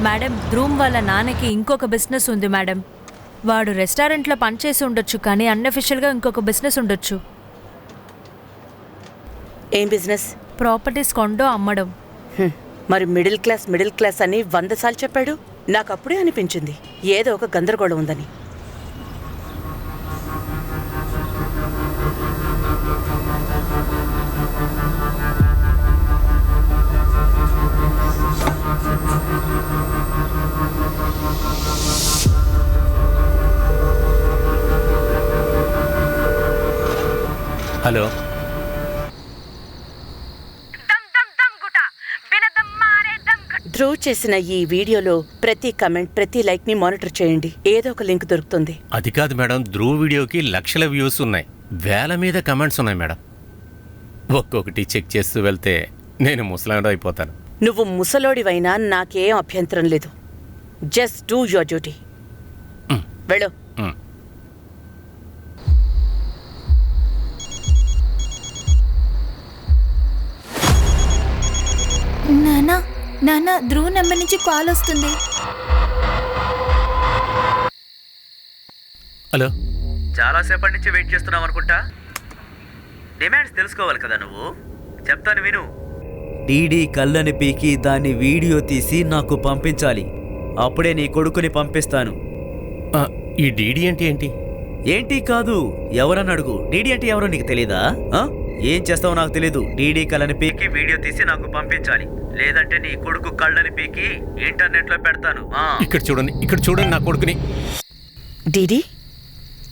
Madam Dhruv వాళ్ళ నాన్నకి ఇంకొక బిజినెస్ ఉంది మేడం. వాడు రెస్టారెంట్లో పనిచేసి ఉండొచ్చు కానీ అన్అఫిషియల్గా ఇంకొక బిజినెస్ ఉండొచ్చు. ఏం బిజినెస్? ప్రాపర్టీస్ కొండో అమ్మడం. హ్మ్. మరి మిడిల్ క్లాస్ మిడిల్ క్లాస్ అని వంద సార్లు చెప్పాడు. నాకు అప్పుడే అనిపించింది. ఏదో ఒక గందరగోళం ఉందని. హలో. ధ్రువ్ చేసిన ఈ వీడియోలో ప్రతి కమెంట్ ప్రతి లైక్ని మానిటర్ చేయండి. ఏదో ఒక లింక్ దొరుకుతుంది. అది కాదు మేడం ధ్రువ్ వీడియోకి లక్షల వ్యూస్ ఉన్నాయి. వేల మీద కమెంట్స్ ఉన్నాయి మేడం. ఒక్కొక్కటి చెక్ చేస్తూ వెళ్తే నేను ముసలాండు అయిపోతాను. నువ్వు ముసలోడివైనా నాకేం అభ్యంతరం లేదు. Just do your duty. వెళ్ళు. నానా నాన్న ధ్రువ్ నెంబర్ నుంచి కాల్ వస్తుంది. హలో. చాలాసేపటి నుంచి వెయిట్ చేస్తున్నావు అనుకుంటా? డిమాండ్స్ తెలుసుకోవాలి కదా నువ్వు? చెప్తాను విను. డీడీ కళ్ళని పీకి దాన్ని వీడియో తీసి నాకు పంపించాలి. అప్పుడే నీ కొడుకుని పంపిస్తాను. ఆ, ఈ డీడీ అంటే ఏంటి? ఏంటి కాదు ఎవరని అడుగు? డీడీ అంటే ఎవరో నీకు తెలీదా? ఆ? ఏం చేస్తావో నాకు తెలీదు. డీడీ కళ్ళని పీకి వీడియో తీసి నాకు పంపించాలి. లేదంటే నీ కొడుకు కళ్ళని పీకి ఇంటర్నెట్లో పెడతాను. ఆ. ఇక్కడ చూడండి ఇక్కడ చూడండి నా కొడుకుని. డీడీ?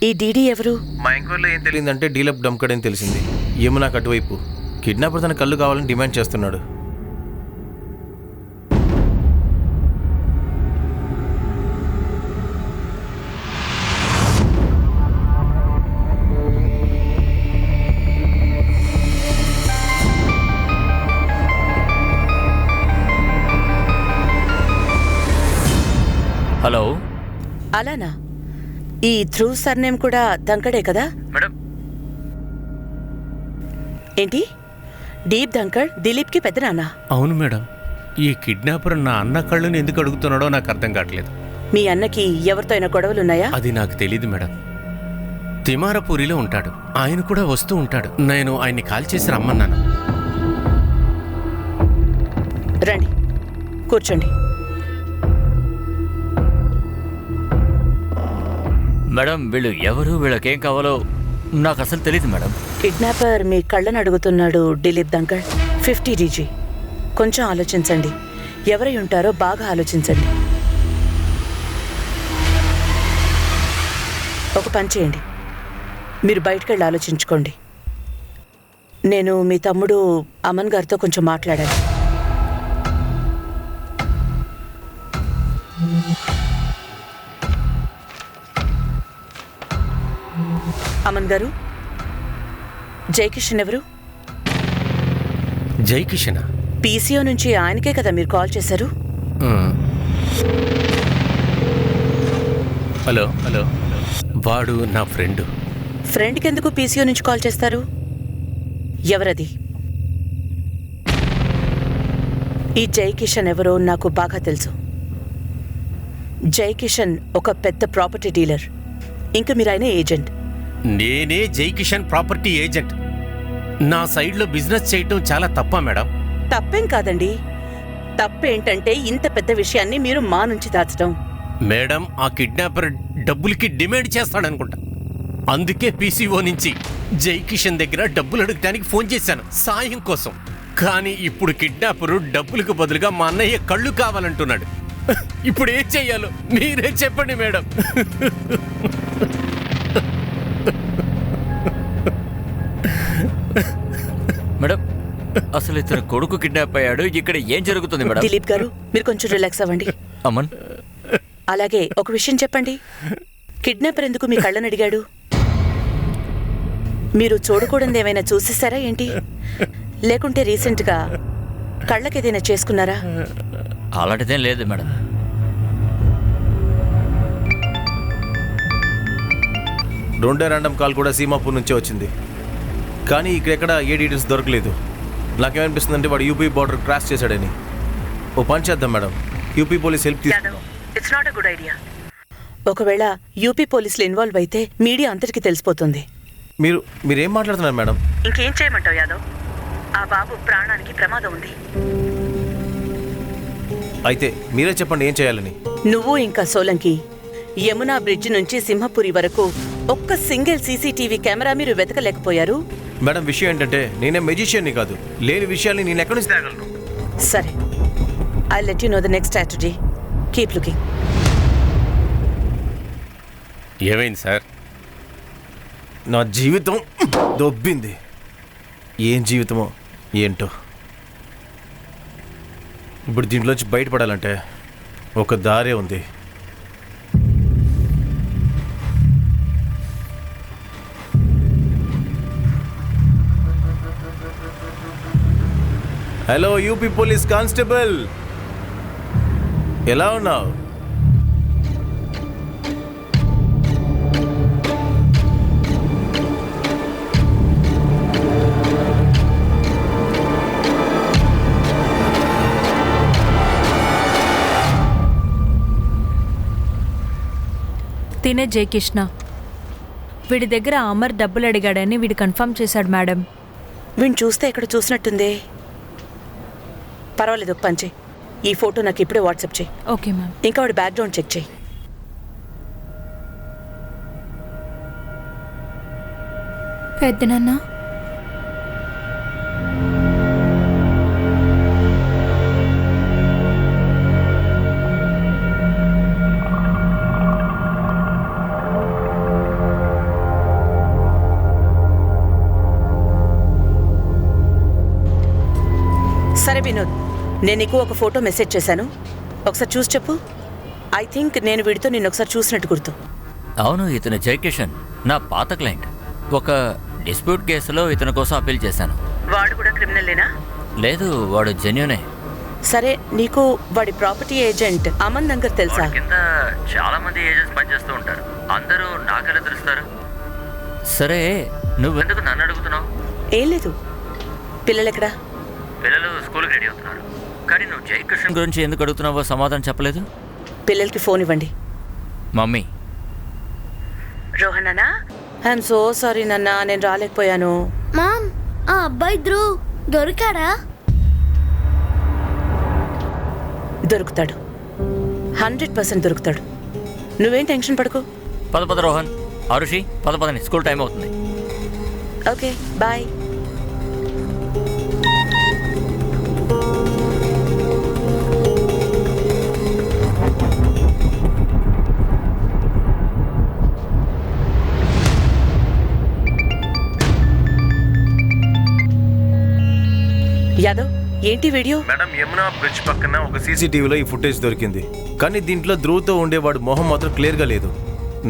ఈ డీడీ ఎవరు? మా ఎంక్వైరీలో ఏం తెలియదంటే డీలప్ డమ్కడని తెలిసింది. యమునాకు అటువైపు. కిడ్నాపర్ తన కళ్ళు కావాలని డిమాండ్ చేస్తున్నాడు. అలానా? ఈ ధ్రువ్ సర్నేమ్ కూడా దంకడే కదా? మేడం. ఏంటి? డీప్ దంకడ్ దిలీప్కి పెద్దనాన్న అవును మేడం. ఈ కిడ్నాపర్ నా అన్న కళ్ళుని ఎందుకు అడుగుతున్నాడో నాకు అర్థం కావట్లేదు. మీ అన్నకి ఎవరితో అయినా గొడవలున్నాయా? అది నాకు తెలియదు మేడం. తిమారపూరిలో ఉంటాడు. ఆయన కూడా వస్తూ ఉంటాడు. నేను ఆయన్ని కాల్ చేసి రమ్మన్నాను. రండి. కూర్చోండి. మేడం వీళ్ళు ఎవరు వీళ్ళకేం కావాలో నాకు అసలు తెలియదు మేడం. కిడ్నాపర్ మీ కళ్ళని అడుగుతున్నాడు దిలీప్ దంకర్. Fifty DG. కొంచెం ఆలోచించండి. ఎవరై ఉంటారో బాగా ఆలోచించండి. ఒక పని చేయండి. మీరు బయటకు వెళ్ళి ఆలోచించుకోండి. నేను మీ తమ్ముడు అమన్ గారితో కొంచెం మాట్లాడాలి. అమన్ గారు? జయకిషన్ ఎవరు? జై కిషన్ పీసీఓ నుంచి ఆయనకే కదా మీరు కాల్ చేశారు? హలో. హలో. వాడు నా ఫ్రెండ్. ఫ్రెండ్కి ఎందుకు పీసీఓ నుంచి కాల్ చేస్తారు? ఎవరది? ఈ జై కిషన్ ఎవరో నాకు బాగా తెలుసు. జై కిషన్ ఒక పెద్ద ప్రాపర్టీ డీలర్. ఇంకా మీరు ఆయన ఏజెంట్. నేనే జై కిషన్ ప్రాపర్టీ ఏజెంట్. నా సైడ్లో బిజినెస్ చేయటం చాలా తప్ప మేడం? తప్పేం కాదండి. తప్పేంటంటే ఇంత పెద్ద విషయాన్ని మీరు మా నుంచి దాచడం. మేడం ఆ కిడ్నాపర్ డబ్బులకి డిమాండ్ చేస్తాడనుకుంటా. అందుకే పీసీఓ నుంచి జై కిషన్ దగ్గర డబ్బులు అడగటానికి ఫోన్ చేశాను సాయం కోసం. కానీ ఇప్పుడు కిడ్నాపరు డబ్బులకు బదులుగా మా అన్నయ్య కళ్ళు కావాలంటున్నాడు. ఇప్పుడు ఏం చెయ్యాలో మీరే చెప్పండి మేడం మేడం. అసలు ఇతను కొడుకు కిడ్నాప్ అయ్యాడు. ఇక్కడ ఏం జరుగుతుంది మేడం? దిలీప్ గారు మీరు కొంచెం రిలాక్స్ అవ్వండి. అమన్. అలాగే ఒక విషయం చెప్పండి. కిడ్నాపర్ ఎందుకు మీ కళ్ళని అడిగాడు? మీరు చూడకూడదు ఏమైనా చూసేసారా ఏంటి? లేకుంటే రీసెంట్గా కళ్ళకేదైనా చేసుకున్నారా? అలాంటిదేం లేదు మేడం. రెండే ర్యాండమ్ కాల్ కూడా సీమాపూర్ నుంచే వచ్చింది. కానీ ఇక్కడెక్కడ ఏ డీటెయిల్స్ దొరకలేదు. నాకేమనిపిస్తుందంటే వాడు యూపీ బార్డర్ క్రాస్ చేశాడని. ఓ పని చేద్దాం మేడం. యూపీ పోలీస్ హెల్ప్ తీసుకుందాం ఇట్స్ నాట్ గుడ్ ఐడియా ఒకవేళ యూపీ పోలీసులు ఇన్వాల్వ్ అయితే మీడియా అంతటికి తెలిసిపోతుంది. మీరు మీరేం మాట్లాడుతున్నారు మేడం? ఇంకేం చేయమంటావు యాదవ్? ఆ బాబు ప్రాణానికి ప్రమాదం ఉంది. అయితే మీరే చెప్పండి ఏం చేయాలని. నువ్వు ఇంకా సోలంకి యమునా బ్రిడ్జ్ నుంచి సింహపురి వరకు ఒక్క సింగిల్ సీసీటీవీ కెమెరా మీరు వెతకలేకపోయారు? మేడం విషయం ఏంటంటే నేనే మెజిషియన్ని కాదు. లేని విషయాల్ని నేను ఎక్కడి నుంచి తేగలను? సరే. I let you know the next strategy keep looking ఏమైంది సార్? నా జీవితం దొబ్బింది. ఏం జీవితమో ఏంటో. ఇప్పుడు దీంట్లోంచి బయటపడాలంటే ఒక దారే ఉంది. హలో యూపీ పోలీస్ కానిస్టేబుల్ ఎలా ఉన్నావు? తినే జయకృష్ణ. వీడి దగ్గర అమర్ డబ్బులు అడిగాడని వీడు కన్ఫర్మ్ చేశాడు మేడం. వీణ్ చూస్తే ఇక్కడ చూసినట్టుందే. పర్వాలేదు చెయ్యి ఈ ఫోటో నాకు ఇప్పుడే వాట్సాప్ చేయి. Okay ma'am. ఇంకా వాడి బ్యాక్గ్రౌండ్ చెక్ చేయి. పెద్ద నేను నీకు ఒక ఫోటో మెసేజ్ చేశాను. ఒకసారి చూసి చెప్పు. ఐ థింక్ నేను వీడితో నిన్ను ఒకసారి చూసినట్టు గుర్తు. అవును ఇతను జయకిషన్ నా పాత క్లయింట్. ఒక డిస్ప్యూట్ కేసులో ఇతని కోసం అప్పీల్ చేశాను. వాడు కూడా క్రిమినల్లేనా లేదు వాడు జెన్యునే. సరే నీకు వాడి ప్రాపర్టీ ఏజెంట్ అమన్ నంగర్ తెలుసా? కింద చాలా మంది ఏజెంట్స్ పనిచేస్తూ ఉంటారు. అందరూ నాకెలా తెలుస్తారు? సరే నువ్వెందుకు నన్ను అడుగుతున్నావు? ఏం లేదు. పిల్లలెక్కడా పిల్లలు స్కూల్కి రెడీ అవుతున్నారు. కానీ నువ్వు జయకృష్ణ గురించి ఎందుకు అడుగుతున్నావో సమాధానం చెప్పలేదు? పిల్లలకి ఫోన్ ఇవ్వండి. మమ్మీ. రోహన్ అన్నా ఐఎమ్ సో సారీ నాన్న నేను రాలేకపోయాను. మామ్ ఆ అబ్బాయి ధ్రువ్ దొరికాడా? దొరుకుతాడు. హండ్రెడ్ పర్సెంట్ దొరుకుతాడు. నువ్వేం టెన్షన్ పడకు. పద పద రోహన్. అరుషి పద పదని. స్కూల్ టైం అవుతుంది. Okay bye. యాదవ్ ఏంటి వీడియో? మేడం యమునా బ్రిడ్జ్ పక్కన ఒక సీసీటీవీలో ఈ ఫుటేజ్ దొరికింది. కానీ దీంట్లో ధ్రువ్తో ఉండేవాడు మొహం మాత్రం క్లియర్గా లేదు.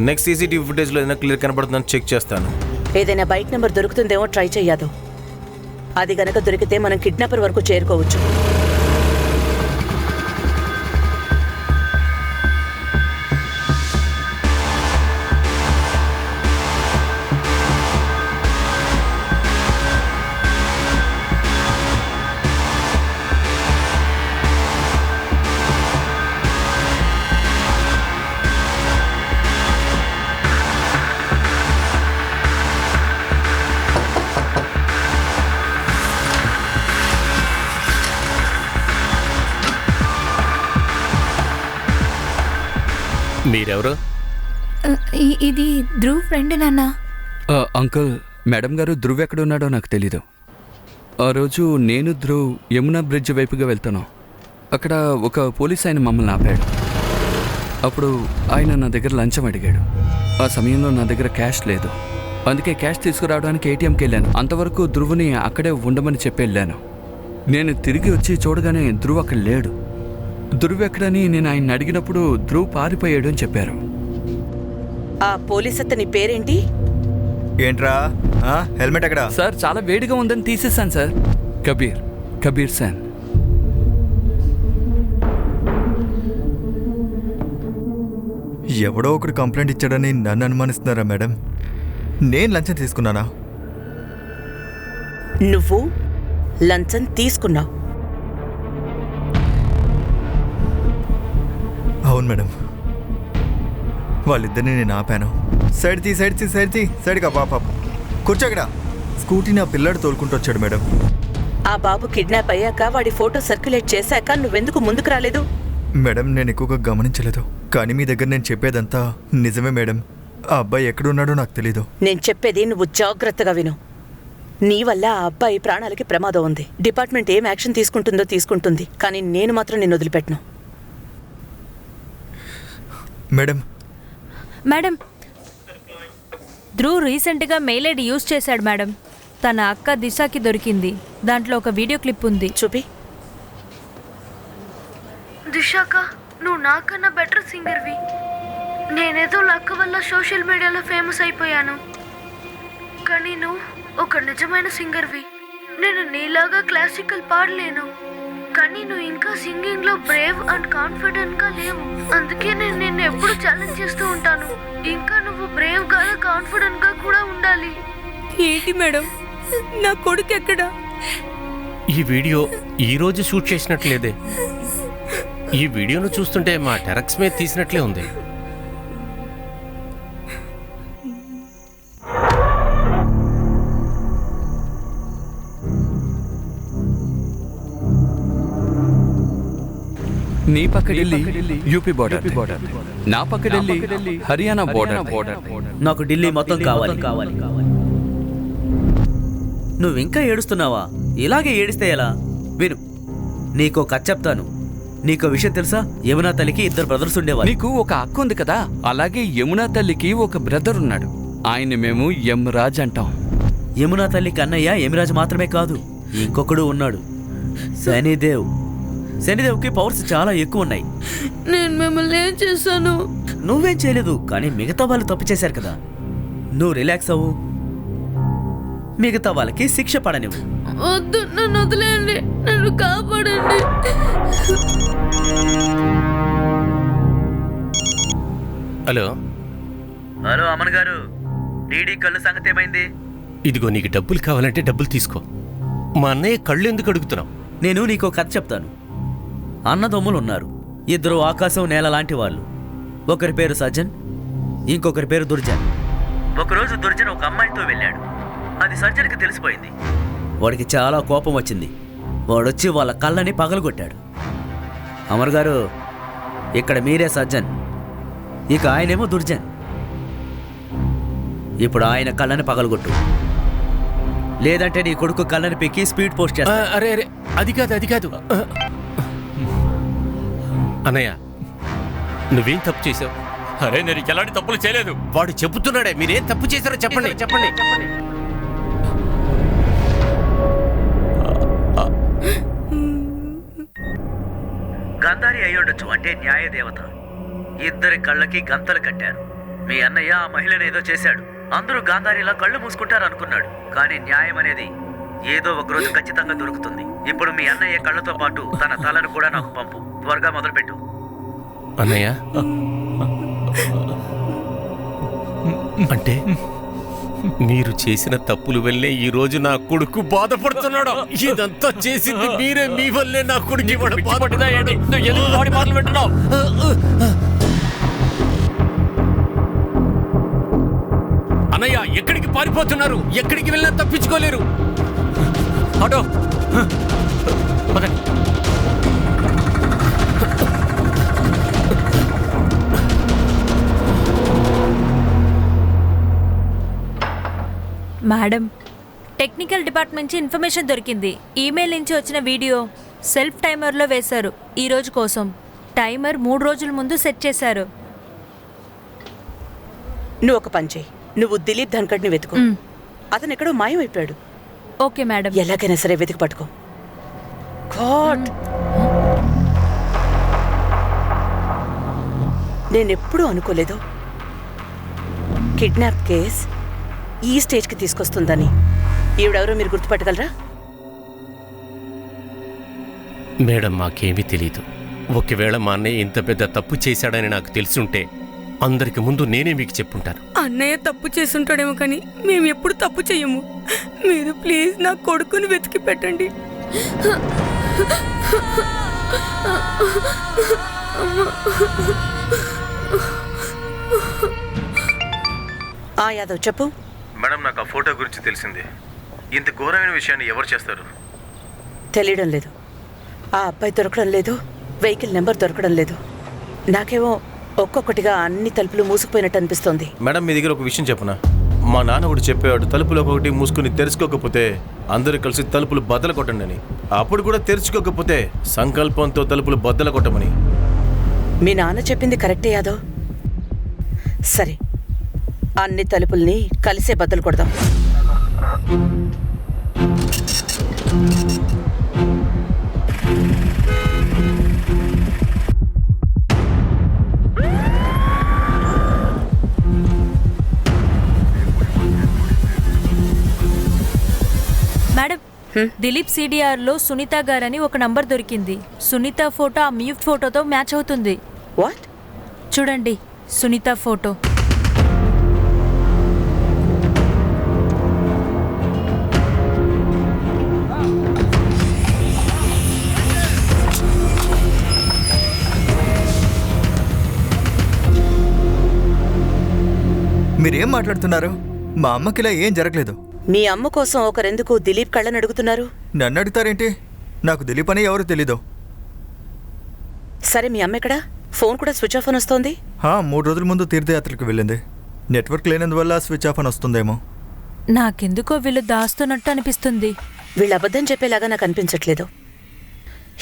నెక్స్ట్ సీసీటీవీ ఫుటేజ్లో ఏదైనా క్లియర్ కనబడుతుందని చెక్ చేస్తాను. ఏదైనా బైక్ నెంబర్ దొరుకుతుందేమో ట్రై చెయ్యాదు అది గనక దొరికితే మనం కిడ్నాపర్ వరకు చేరుకోవచ్చు. మీరెవరు? ఇది ధ్రువ్ ఫ్రెండ్ నాన్న. అంకుల్ మేడం గారు ధ్రువ్ ఎక్కడున్నాడో నాకు తెలీదు. ఆ రోజు నేను ధ్రువ్ యమునా బ్రిడ్జ్ వైపుగా వెళ్తాను అక్కడ ఒక పోలీస్ ఆయన మమ్మల్ని ఆపాడు. అప్పుడు ఆయన నా దగ్గర లంచం అడిగాడు. ఆ సమయంలో నా దగ్గర క్యాష్ లేదు. అందుకే క్యాష్ తీసుకురావడానికి ఏటీఎంకి వెళ్ళాను. అంతవరకు ధ్రువుని అక్కడే ఉండమని చెప్పి వెళ్ళాను. నేను తిరిగి వచ్చి చూడగానే ధ్రువ్ అక్కడ లేడు. ధ్రువ్ ఎక్కడని నేను ఆయన అడిగినప్పుడు ధ్రువ్ పారిపోయాడు అని చెప్పారు. ఆ పోలీస్ అతని పేరేంటి? ఏంట్రా? ఆ? హెల్మెట్ ఎక్కడా? సార్ చాలా వేడిగా ఉందని తీసేసాను సార్. కబీర్ కబీర్ సాన్. ఎవడో ఒకడు కంప్లైంట్ ఇచ్చాడని నన్ను అనుమానిస్తున్నారా మేడం? నేను లంచం తీసుకున్నానా? నువ్వు లంచం తీసుకున్నావు. అవును మేడం. వాళ్ళిద్దరిని నేను ఆపాను. సైడ్ తీ సైడ్ తీ సైడ్ తీ సైడ్గా పాప. కూర్చోగడా స్కూటీని ఆ పిల్లాడు తోలుకుంటూ వచ్చాడు మేడం. ఆ బాబు కిడ్నాప్ అయ్యాక వాడి ఫోటో సర్క్యులేట్ చేశాక నువ్వెందుకు ముందుకు రాలేదు? మేడం నేను ఎక్కువగా గమనించలేదు. కానీ మీ దగ్గర నేను చెప్పేదంతా నిజమే మేడం. ఆ అబ్బాయి ఎక్కడున్నాడో నాకు తెలీదు. నేను చెప్పేది నువ్వు జాగ్రత్తగా విను. నీ వల్ల ఆ అబ్బాయి ప్రాణాలకి ప్రమాదం ఉంది. డిపార్ట్మెంట్ ఏం యాక్షన్ తీసుకుంటుందో తీసుకుంటుంది. కానీ నేను మాత్రం నిన్ను వదిలిపెట్టను. మేడం. మేడం ధ్రువ్ రీసెంట్గా మెయిల్ ఐడి యూజ్ చేశాడు మేడం. తన అక్క దిశాకి దొరికింది. దాంట్లో ఒక వీడియో క్లిప్ ఉంది. చూపి. దిశాక నువ్వు నాకన్నా బెటర్ సింగర్వి. నేనేదో లక్క వల్ల సోషల్ మీడియాలో ఫేమస్ అయిపోయాను. కానీ నువ్వు ఒక నిజమైన సింగర్వి. నేను నీలాగా క్లాసికల్ పాడలేను. కానీ నువ్వు ఇంకా సింగింగ్లో బ్రేవ్ అండ్ కాన్ఫిడెంట్గా లేవు. అందుకే నేను నిన్ను ఎప్పుడు ఛాలెంజ్ చేస్తూ ఉంటాను. ఇంకా నువ్వు బ్రేవ్గా కాన్ఫిడెంట్గా కూడా ఉండాలి. ఏంటి మేడం? నా కొడుకు ఎక్కడా? ఈ వీడియో ఈ రోజు షూట్ చేసినట్లేదే ఈ వీడియోను చూస్తుంటే మా టెరక్స్ మీద తీసినట్లే ఉంది. నీ పక్క ఢిల్లీ యూపీ బోర్డర్ నా పక్క ఢిల్లీ హర్యానా బోర్డర్ నాకు ఢిల్లీ మొత్తం కావాలి. కావాలి. నువ్వు ఇంకా ఏడుస్తున్నావా? ఇలాగే ఏడిస్తే ఎలా? విను. నీకో కథ చెప్తాను. నీకో విషయం తెలుసా? యమునా తల్లికి ఇద్దరు బ్రదర్స్ ఉండేవారు నీకు ఒక అక్క ఉంది కదా? అలాగే యమునా తల్లికి ఒక బ్రదర్ ఉన్నాడు. ఆయన మేము ఎం రాజ్ అంటాం. యమునా తల్లి కన్నయ్య యమిరాజు మాత్రమే కాదు ఇంకొకడు ఉన్నాడు. శనిదేవ్. శనిదేవ్కి పవర్స్ చాలా ఎక్కువ ఉన్నాయి నేను మిమ్మల్ని ఏం చేశాను? నువ్వేం చేయలేదు కానీ మిగతా వాళ్ళు తప్పు చేశారు కదా. నువ్వు రిలాక్స్ అవ్వు. మిగతా వాళ్ళకి శిక్ష పడనివ్వు. వద్దు నన్ను వదిలేయండి. నన్ను కాపాడండి. హలో. హలో అమన్ గారు. డీడీ కళ్ళు సంగతి ఏమైంది? ఇదిగో నీకు డబ్బులు కావాలంటే డబ్బులు తీసుకో. మా అన్నయ్య కళ్ళు ఎందుకు అడుగుతున్నావు? నేను నీకో కథ చెప్తాను. అన్నదమ్ములు ఉన్నారు ఇద్దరు ఆకాశం నేల లాంటి వాళ్ళు. ఒకరి పేరు సజ్జన్ ఇంకొకరి పేరు దుర్జన్. ఒకరోజు దుర్జన్ ఒక అమ్మాయితో వెళ్ళాడు. అది సజ్జన్కి తెలిసిపోయింది. వాడికి చాలా కోపం వచ్చింది. వాడొచ్చి వాళ్ళ కళ్ళని పగలగొట్టాడు. అమర్ గారు ఇక్కడ మీరే సజ్జన్. ఇక ఆయనేమో దుర్జన్. ఇప్పుడు ఆయన కళ్ళని పగలగొట్టు. లేదంటే నీ కొడుకు కళ్ళని పెక్కి స్పీడ్ పోస్ట్ చేస్తా. అరే అరే అది కాదు అది కాదు. అన్నయ్య నువ్వేం తప్పు చేసావు అరే నేను ఎలాంటి తప్పులు చేయలేదు. వాడు చెబుతున్నాడే మీరేం తప్పు చేశారో చెప్పండి. చెప్పండి చెప్పండి. గంధారి అయి ఉండొచ్చు అంటే న్యాయ దేవత ఇద్దరి కళ్ళకి గంతలు కట్టారు. మీ అన్నయ్య ఆ మహిళను ఏదో చేశాడు. అందరూ గాంధారిలా కళ్ళు మూసుకుంటారు అనుకున్నాడు కానీ న్యాయం అనేది ఏదో ఒక రోజు ఖచ్చితంగా దొరుకుతుంది. ఇప్పుడు మీ అన్నయ్య కళ్ళతో పాటు తన తలను కూడా నాకు పంపు. త్వరగా మొదలుపెట్టు. అన్నయ్య? అంటే మీరు చేసిన తప్పుల వల్లే ఈ రోజు నా కొడుకు బాధపడుతున్నాడు. ఇదంతా చేసింది మీరే మీ వల్లే నా కొడుకు ఇవాళ బాధపడ్డాడు. అన్నయ్య ఎక్కడికి పారిపోతున్నారు? ఎక్కడికి వెళ్ళినా తప్పించుకోలేరు. ఆటో. మేడం టెక్నికల్ డిపార్ట్మెంట్ నుంచి ఇన్ఫర్మేషన్ దొరికింది. ఈమెయిల్ నుంచి వచ్చిన వీడియో సెల్ఫ్ టైమర్లో వేశారు ఈ రోజు కోసం. టైమర్ మూడు రోజుల ముందు సెట్ చేశారు. నువ్వు ఒక పని చేయి నువ్వు దిలీప్ ధన్కడ్ని వెతుకు. మ్. అతను ఎక్కడో మాయమైపోయాడు. Okay madam. ఎలాగైనా సరే వెతికి పట్టుకో. గాడ్! నేనెప్పుడూ అనుకోలేదు. కిడ్నాప్ కేస్ ఈ స్టేజ్కి తీసుకొస్తుందని. ఈవిడెవరో మీరు గుర్తుపట్టగలరా? మేడం మాకేమీ తెలీదు. ఒకవేళ మా అన్నయ్య ఇంత పెద్ద తప్పు చేశాడని నాకు తెలుసుంటే అందరికి ముందు నేనే మీకు చెప్పుంటాను. అన్నయ్య తప్పు చేసుంటాడేమో కానీ మేము ఎప్పుడు తప్పు చెయ్యము. మీరు ప్లీజ్ నా కొడుకుని వెతికి పెట్టండి. ఆ యాదవ్ చెప్పు. మేడం నాకు ఆ ఫోటో గురించి తెలిసింది. ఇంత ఘోరమైన విషయాన్ని ఎవరు చేస్తారు? తెలియడం లేదు. ఆ అబ్బాయి దొరకడం లేదు. వెహికల్ నెంబర్ దొరకడం లేదు. నాకేమో ఒక్కొక్కటిగా అన్ని తలుపులు మూసుకుపోయినట్టు అనిపిస్తోంది. మేడం మీ దగ్గర ఒక విషయం చెప్పనా? మా నాన్న ఒకటి చెప్పేవాడు తలుపులు ఒక్కొక్కటి మూసుకుని తెరుచుకోకపోతే అందరూ కలిసి తలుపులు బద్దలు కొట్టండి అని. అప్పుడు కూడా తెరుచుకోకపోతే సంకల్పంతో తలుపులు బద్దలు కొట్టమని. మీ నాన్న చెప్పింది కరెక్టే యాదవ్. సరే అన్ని తలుపుల్ని కలిసే బద్దలు కొడదాం. మేడం దిలీప్ సిడిఆర్లో సునీత గారని ఒక నంబర్ దొరికింది. సునీత ఫోటో ఆ మ్యూట్ ఫోటోతో మ్యాచ్ అవుతుంది. వాట్? చూడండి సునీత ఫోటో. మీరేం మాట్లాడుతున్నారు? మా అమ్మకి ఇలా ఏం జరగలేదు. మీ అమ్మ కోసం ఒకరెందుకు దిలీప్ కళ్ళని అడుగుతున్నారు? నన్ను అడుగుతారేంటి? నాకు దిలీప్ అని ఎవరు తెలీదు. సరే మీ అమ్మ ఎక్కడా? ఫోన్ కూడా స్విచ్ ఆఫ్ అని వస్తోంది. హా, మూడు రోజుల ముందు తీర్థయాత్రకు వెళ్ళింది. నెట్వర్క్ లేనందువల్ల స్విచ్ ఆఫ్ అని వస్తుందేమో. నాకెందుకో వీళ్ళు దాస్తున్నట్టు అనిపిస్తుంది. వీళ్ళు అబద్ధం చెప్పేలాగా నాకు అనిపించట్లేదు.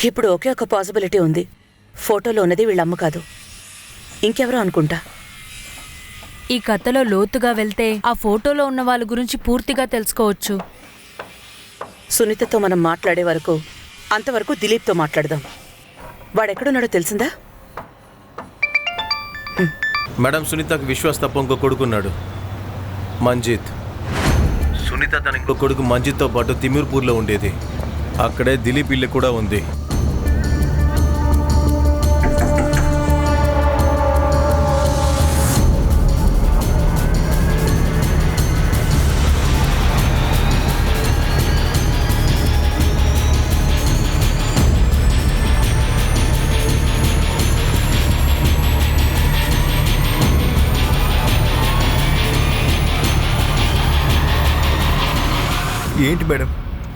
ఇప్పుడు ఒకే ఒక పాసిబిలిటీ ఉంది. ఫోటోలో ఉన్నది వీళ్ళ అమ్మ కాదు. ఇంకెవరో అనుకుంటా. ఈ కథలో లోతుగా వెళ్తే ఆ ఫోటోలో ఉన్న వాళ్ళ గురించి పూర్తిగా తెలుసుకోవచ్చు. సునీతతో మనం మాట్లాడే వరకు అంతవరకు దిలీప్తో మాట్లాడదాం. వాడెక్కడున్నాడో తెలిసిందా? మేడం సునీతకు విశ్వాస్ తప్ప ఇంకో కొడుకున్నాడు. మంజిత్. సునీత తన ఇంకో కొడుకు మంజిత్తో పాటు తిమూర్పూర్లో ఉండేది. అక్కడే దిలీప్ ఇల్లు కూడా ఉంది.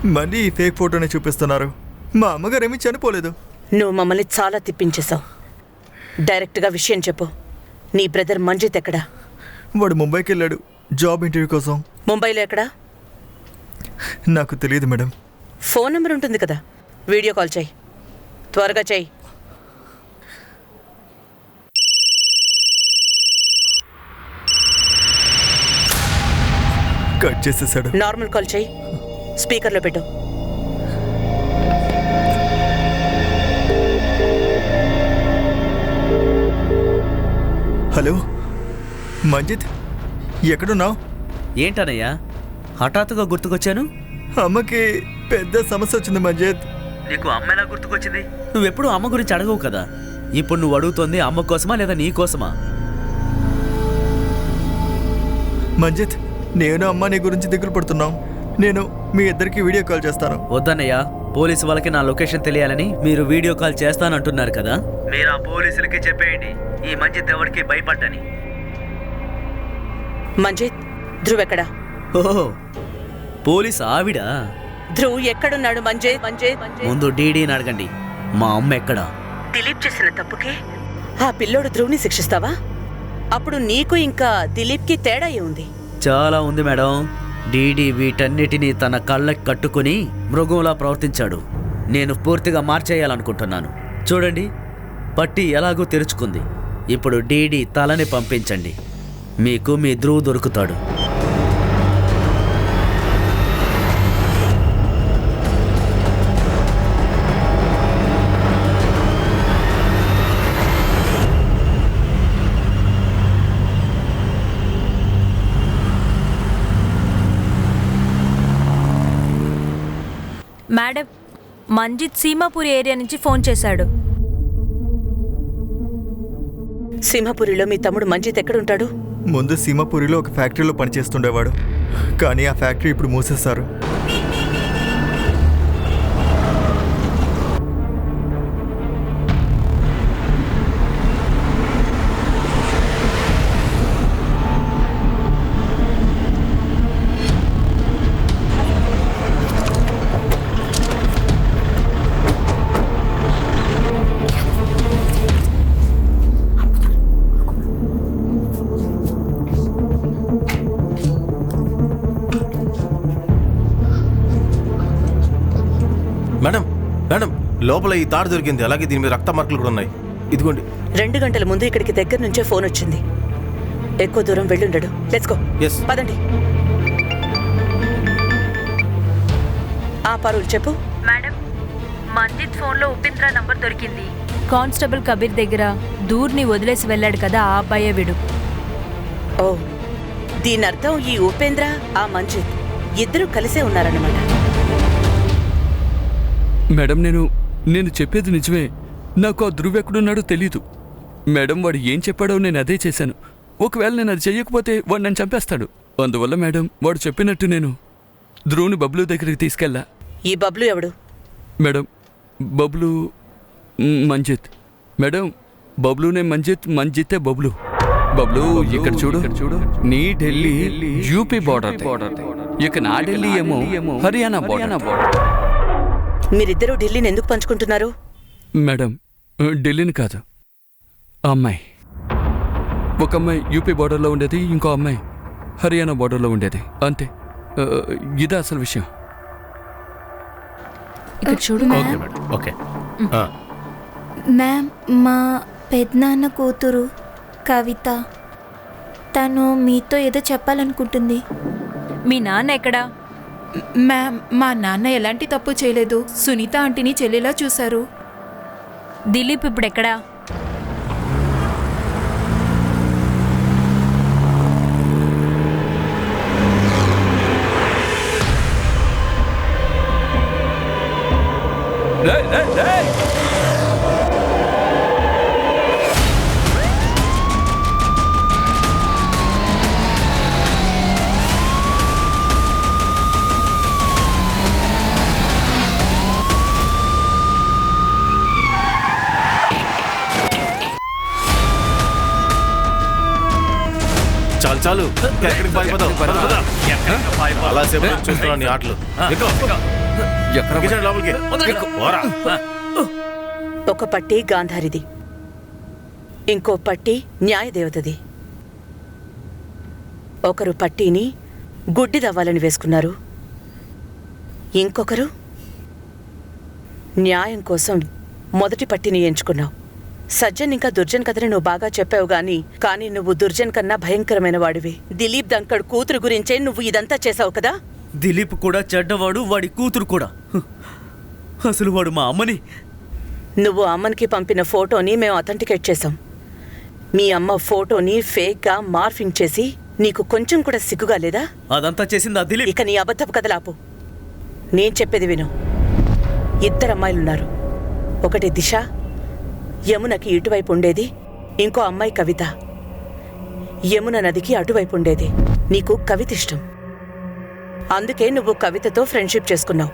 మళ్ళీ ఈ ఫేక్ ఫోటోని చూపిస్తున్నారు. మా అమ్మగారు ఏమీ చనిపోలేదు. నువ్వు మమ్మల్ని చాలా తిప్పించేశావు. డైరెక్ట్గా విషయం చెప్పు. నీ బ్రదర్ మంజిత్ ఎక్కడా? వాడు ముంబైకి వెళ్ళాడు జాబ్ ఇంటర్వ్యూ కోసం. ముంబైలో ఎక్కడా? నాకు తెలియదు మేడం. ఫోన్ నెంబర్ ఉంటుంది కదా. వీడియో కాల్ చేయి. త్వరగా చేయి. కట్ చేసేసాడు. నార్మల్ కాల్ చేయి. స్పీకర్లో పెట్టు. హలో? మంజిత్ ఎక్కడున్నావు? ఏంటనయ్యా? హఠాత్తుగా గుర్తుకొచ్చాను? అమ్మకి పెద్ద సమస్య వచ్చింది మంజిత్. నీకు అమ్మ ఎలా గుర్తుకొచ్చింది? నువ్వెప్పుడు అమ్మ గురించి అడగవు కదా. ఇప్పుడు నువ్వు అడుగుతోంది అమ్మ కోసమా లేదా నీ కోసమా? మంజిత్ నేను అమ్మ నీ గురించి దిగులు పడుతున్నాం. నేను మీ ఇద్దరికి వీడియో కాల్ చేస్తాను. వద్దన్నయ్యా పోలీసు వాళ్ళకి నా లొకేషన్ తెలియాలని మీరు వీడియో కాల్ చేస్తానంటున్నారు కదా? మీరు ఆ పోలీసులకి చెప్పేయండి ఈ మంచి దేవుడికి భయపడ్డని. మంజిత్ ధ్రువ్ ఎక్కడా? ఓహో పోలీస్ ఆవిడ? ధ్రువ్ ఎక్కడున్నాడు మంజిత్? మంజిత్ మంజిత్. ముందు డీడీని అడగండి మా అమ్మ ఎక్కడా? దిలీప్ చేసిన తప్పుకి ఆ పిల్లోడు ధ్రువ్ని శిక్షిస్తావా? అప్పుడు నీకు ఇంకా దిలీప్కి తేడా ఏముంది? చాలా ఉంది మేడం. డీడీ వీటన్నిటినీ తన కళ్ళకి కట్టుకుని మృగంలా ప్రవర్తించాడు. నేను పూర్తిగా మార్చేయాలనుకుంటున్నాను. చూడండి పట్టి ఎలాగో తెరుచుకుంది. ఇప్పుడు డీడీ తలని పంపించండి. మీకు మీ ధ్రువు దొరుకుతాడు. మంజిత్ సీమాపూర్ ఏరియా నుంచి ఫోన్ చేశాడు. సింహపురిలో మీ తమ్ముడు మంజిత్ ఎక్కడుంటాడు? ముందు సీమాపూరిలో ఒక ఫ్యాక్టరీలో పనిచేస్తుండేవాడు. కానీ ఆ ఫ్యాక్టరీ ఇప్పుడు మూసేశారు. లోపల ఈ తాడు దొరికింది అలాగే దీని మీద రక్త మార్కులు కూడా ఉన్నాయి. ఇదిగోండి. రెండు గంటల ముందు ఇక్కడికి దగ్గర నుంచే ఫోన్ వచ్చింది. ఎక్కువ దూరం వెళ్ళుండడు లెట్స్ గో ఎస్ పదండి. ఆ పరువులు చెప్పు. మేడం మంజిత్ ఫోన్లో ఉపేంద్ర నంబర్ దొరికింది. కానిస్టేబుల్ కబీర్ దగ్గర దూర్ని వదిలేసి వెళ్ళాడు కదా ఆ అబ్బాయే వీడు. ఓ దీని అర్థం ఈ ఉపేంద్ర ఆ మంజిత్. ఇద్దరు కలిసే ఉన్నారన్నమాట. మేడం నేను నేను చెప్పేది నిజమే. నాకు ఆ ఎక్కడున్నాడో తెలీదు. మేడం వాడు ఏం చెప్పాడో నేను అదే చేశాను. ఒకవేళ నేను అది చెయ్యకపోతే వాడు నన్ను చంపేస్తాడు. అందువల్ల మేడం వాడు చెప్పినట్టు నేను ధ్రువుని బబ్లు దగ్గరికి తీసుకెళ్ళా. ఈ బబ్లు ఎవడు? మేడం బబ్లు మంజిత్. మేడం బబ్లునే మంజిత్ మంజితే బబ్లు. బబ్లు ఇక్కడ చూడు. చూడు. నీ ఢిల్లీ యూపీ బార్డర్. ఇక నా ఢిల్లీ ఏమో హర్యానా బార్డర్. మీరిద్దరూ ఢిల్లీని ఎందుకు పంచుకుంటున్నారు? మేడం ఢిల్లీని కాదు. ఆ అమ్మాయి. ఒక అమ్మాయి యూపీ బార్డర్లో ఉండేది ఇంకో అమ్మాయి హర్యానా బార్డర్లో ఉండేది. అంతే. ఇదే అసలు విషయం. ఇక్కడ చూడు ఓకే మేడం. ఓకే. ఆ, మ్యామ్ మా పెద్దనాన్న కూతురు కవిత తను మీతో ఏదో చెప్పాలనుకుంటుంది. మీ నాన్న ఎక్కడా? మ్యామ్ మా నాన్న ఎలాంటి తప్పు చేయలేదు. సునీత ఆంటీని చెల్లిలా చూశారు. దిలీప్ ఇప్పుడు ఎక్కడా చాలు చాలు. ఎక్కడికి పారిపోతావు? అలా సేపు చూస్తున్నాను నీ ఆటలు. లోపలికి. ఒక పట్టి గాంధారిది. ఇంకో పట్టి న్యాయదేవతది. ఒకరు పట్టీని గుడ్డిదవ్వాలని వేసుకున్నారు. ఇంకొకరు న్యాయం కోసం మొదటి పట్టిని ఎంచుకున్నావు. సజ్జన్ ఇంకా దుర్జన్ కథని నువ్వు బాగా చెప్పావు గాని కానీ నువ్వు దుర్జన్ కన్నా భయంకరమైన వాడివి. దిలీప్ దంకడ్ కూతురు గురించే నువ్వు ఇదంతా చేసావు కదా? దిలీప్ కూడా చెడ్డవాడు వాడి కూతురు కూడా. అసలు వాడు మా అమ్మని. నువ్వు అమ్మనికి పంపిన ఫోటోని మేము అథెంటికేట్ చేసాం మీ అమ్మ ఫోటోని ఫేక్గా మార్ఫింగ్ చేసి నీకు కొంచెం కూడా సిగ్గుగా లేదా? అదంతా చేసింది ఆ దిలీప్? ఇక నీ అబద్ధపు కథలాపు నేను చెప్పేది విను. ఇద్దరు అమ్మాయిలున్నారు. ఒకటి దిశ యమునకి ఇటువైపు ఉండేది ఇంకో అమ్మాయి కవిత. యమున నదికి అటువైపు ఉండేది నీకు కవిత ఇష్టం అందుకే నువ్వు కవితతో ఫ్రెండ్షిప్ చేసుకున్నావు.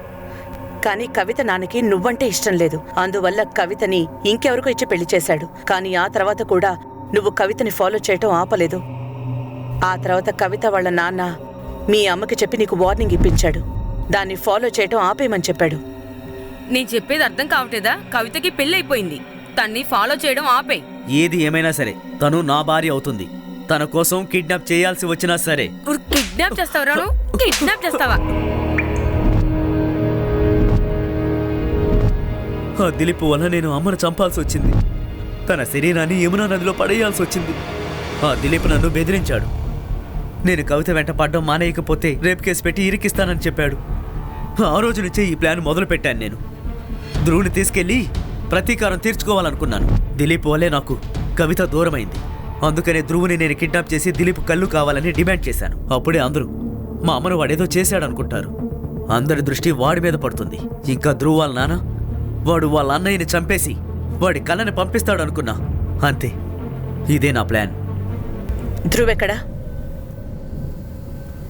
కానీ కవిత నాన్నకి నువ్వంటే ఇష్టం లేదు. అందువల్ల కవితని ఇంకెవరికో ఇచ్చి పెళ్ళి చేశాడు. కానీ ఆ తర్వాత కూడా నువ్వు కవితని ఫాలో చేయటం ఆపలేదు. ఆ తర్వాత కవిత వాళ్ళ నాన్న మీ అమ్మకి చెప్పి నీకు వార్నింగ్ ఇప్పించాడు. దాన్ని ఫాలో చేయటం ఆపేయమని చెప్పాడు. నేను చెప్పేది అర్థం కావట్లేదా? కవితకి పెళ్ళి అయిపోయింది తన్ని ఫాలో చేయడం ఆపే. ఏది ఏమైనా సరే తను నా భార్య అవుతుంది. తన కోసం కిడ్నాప్ చేయాల్సి వచ్చినా సరే. కిడ్నాప్ చేస్తావా నువ్వు కిడ్నాప్ చేస్తావా? ఆ దిలీప్ వల్ల నేను అమ్మను చంపాల్సి వచ్చింది. తన శరీరాన్ని యమునా నదిలో పడేయాల్సి వచ్చింది. ఆ దిలీప్ నన్ను బెదిరించాడు. నేను కవిత వెంట పడ్డం మానేయకపోతే రేప్ కేసు పెట్టి ఇరికిస్తానని చెప్పాడు. ఆ రోజు నుంచే ఈ ప్లాన్ మొదలు పెట్టాను నేను. ధ్రువుని తీసుకెళ్ళి ప్రతీకారం తీర్చుకోవాలనుకున్నాను. దిలీప్ వల్లే నాకు కవిత దూరమైంది. అందుకనే ధ్రువుని నేను కిడ్నాప్ చేసి దిలీప్ కళ్ళు కావాలని డిమాండ్ చేశాను. అప్పుడే అందరూ మా అమ్మను వాడేదో చేశాడనుకుంటారు. అందరి దృష్టి వాడి మీద పడుతుంది. ఇంకా ధ్రువ్ వాళ్ళ నాన్న? వాడు వాళ్ళ అన్నయ్యని చంపేసి వాడి కళ్ళని పంపిస్తాడు అనుకున్నా అంతే. ఇదే నా ప్లాన్. ధ్రువ్ ఎక్కడా?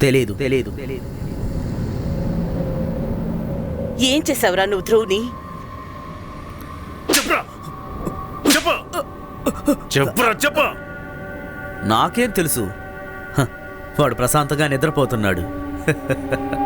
తెలియదు తెలియదు తెలియదు ఏం చేసావురా నువ్వు ధ్రువ్ని? చెప్పురా. చెప్పు. చెప్పురా చెప్పు. నాకేం తెలుసు? వాడు ప్రశాంతంగా నిద్రపోతున్నాడు.